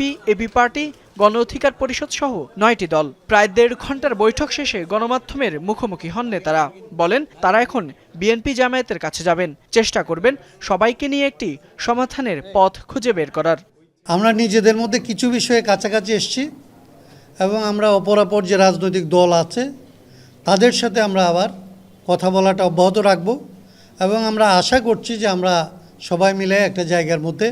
BNP AB party, গণ অধিকার পরিষদ সহ নয়টি দল। প্রায় দেড় ঘণ্টার বৈঠক শেষে গণমাধ্যমের মুখোমুখি হন নেতারা। বলেন, তারা এখন বিএনপি জামায়াতের কাছে যাবেন। চেষ্টা করবেন সবাইকে নিয়ে একটি সমাধানের পথ খুঁজে বের করার। আমরা নিজেদের মধ্যে কিছু বিষয়ে কাছাকাছি এসেছি এবং আমরা অপরাপর যে রাজনৈতিক দল আছে, তাদের সাথে আমরা আবার কথা বলাটা অব্যাহত রাখব এবং আমরা আশা করছি যে আমরা সবাই মিলে একটা জায়গার মধ্যে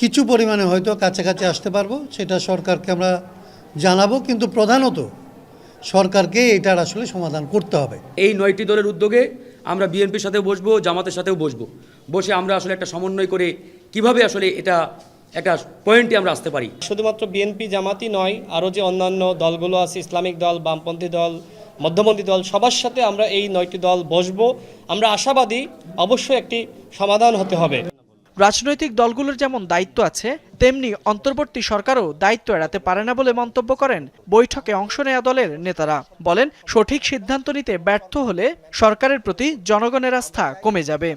কিছু পরিমাণে হয়তো কাছাকাছি আসতে পারব সেটা সরকারকে আমরা জানাব কিন্তু প্রধানত সরকারকে এটার আসলে সমাধান করতে হবে। এই নয়টি দলের উদ্যোগে আমরা বিএনপির সাথেও বসবো জামাতের সাথেও বসবো। বসে আমরা আসলে একটা সমন্বয় করে কীভাবে আসলে এটা একটা পয়েন্টে আমরা আসতে পারি। শুধুমাত্র বিএনপি জামাতি নয় আরও যে অন্যান্য দলগুলো আছে ইসলামিক দল বামপন্থী দল মধ্যপন্থী দল সবার সাথে আমরা এই নয়টি দল বসবো। আমরা আশাবাদী অবশ্যই একটি সমাধান হতে হবে। রাজনৈতিক দলগুলোর যেমন দায়িত্ব আছে, তেমনি অন্তর্বর্তী সরকারও দায়িত্ব এড়াতে পারে না বলে মন্তব্য করেন বৈঠকে অংশ নেয়া দলের নেতারা। বলেন, সঠিক সিদ্ধান্ত নিতে ব্যর্থ হলে সরকারের প্রতি জনগণের আস্থা কমে যাবে।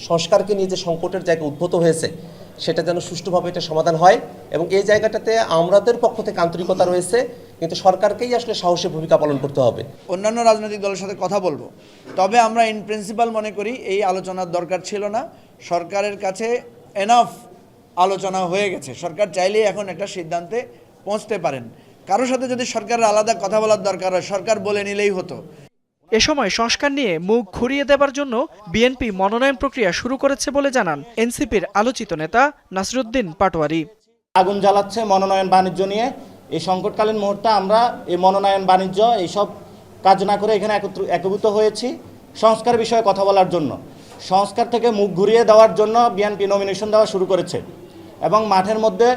সংস্কারকে নিয়ে যে সংকটের জায়গা উদ্ভূত হয়েছে সেটা যেন সুষ্ঠুভাবে এটা সমাধান হয় এবং এই জায়গাটাতে আমাদের পক্ষ থেকে আন্তরিকতা রয়েছে, কিন্তু সরকারকেই আসলে সাহসী ভূমিকা পালন করতে হবে। অন্যান্য রাজনৈতিক দলের সাথে কথা বলব। তবে আমরা ইন প্রিন্সিপাল মনে করি এই আলোচনার দরকার ছিল না। সরকারের কাছে এনাফ আলোচনা হয়ে গেছে। সরকার চাইলেই এখন একটা সিদ্ধান্তে পৌঁছতে পারেন। কারোর সাথে যদি সরকারের আলাদা কথা বলার দরকার হয়, সরকার বলে নিলেই হতো। এ সময় সংস্কার নিয়ে মুখ ঘুরিয়ে দেবার জন্য বিএনপি মনোনয়ন প্রক্রিয়া শুরু করেছে বলে জানান এনসিপির আলোচিত নেতা নাসরুদ্দিন পাটোয়ারি। আগুন জ্বালাচ্ছে মনোনয়ন বাণিজ্য নিয়ে। এই সংকটকালীন মুহূর্তে আমরা এই মনোনয়ন বাণিজ্য এইসব কাজ না করে এখানে একত্র- একীভূত হয়েছি সংস্কার বিষয়ে কথা বলার জন্য। সংস্কার থেকে মুখ ঘুরিয়ে দেওয়ার জন্য বিএনপি নমিনেশন দেওয়া শুরু করেছে এবং মাঠের মধ্যে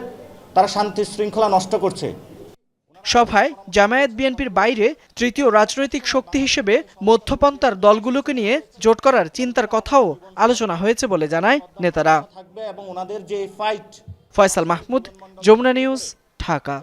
তারা শান্তি শৃঙ্খলা নষ্ট করছে। সভায় জামায়াত বিএনপির বাইরে তৃতীয় রাজনৈতিক শক্তি হিসেবে মধ্যপন্থার দলগুলোকে নিয়ে জোট করার চিন্তার কথাও আলোচনা হয়েছে বলে জানায় নেতারা। ফয়সাল মাহমুদ যমুনা নিউজ ঢাকা।